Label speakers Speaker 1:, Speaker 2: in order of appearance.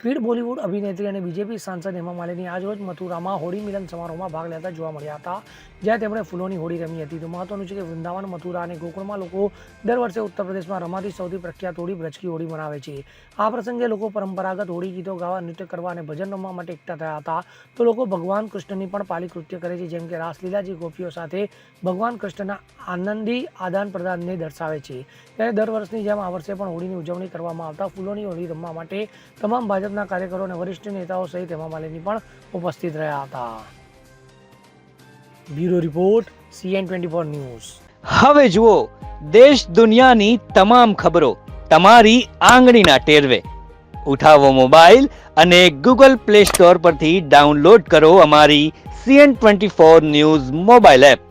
Speaker 1: પીડ બોલિવૂડ અભિનેત્રી અને બીજેપી સાંસદ હેમા માલિની આજરોજ મથુરામાં હોળી મિલન સમારોહમાં ભાગ લેતા જોવા મળ્યા હતા, જ્યાં તેમણે ફૂલોની હોળી રમી હતી. તો મહત્વનું છે કે વૃંદાવન, મથુરા અને ગોકુળમાં લોકો દર વર્ષે ઉત્તર રમાતી સૌથી પ્રખ્યાત હોળી બ્રજકી હોળી મનાવે છે. આ પ્રસંગે લોકો પરંપરાગત હોળી ગીતો ગાવા, નૃત્ય કરવા અને ભજન રમવા માટે એકઠા થયા હતા. તો લોકો ભગવાન કૃષ્ણની પણ પાલી કૃત્ય કરે છે, જેમ કે રાસલીલાજી ગોપીઓ સાથે ભગવાન કૃષ્ણના આનંદી આદાન પ્રદાનને દર્શાવે છે. ત્યારે દર વર્ષની જેમ આ વર્ષે પણ હોળીની ઉજવણી કરવામાં આવતા ફૂલોની હોળી રમવા માટે તમામ ભાજપના કાર્યકરો અને વરિષ્ઠ નેતાઓ સહિત હેમા માલિની પણ ઉપસ્થિત રહ્યા હતા. Bureau report, CN twenty four news.
Speaker 2: હવે જુઓ, દેશ દુનિયાની તમામ ખબરો તમારી આંગળીના ટેરવે. ઉઠાવો મોબાઈલ અને ગૂગલ પ્લે સ્ટોર પરથી ડાઉનલોડ કરો અમારી CN twenty four news mobile app.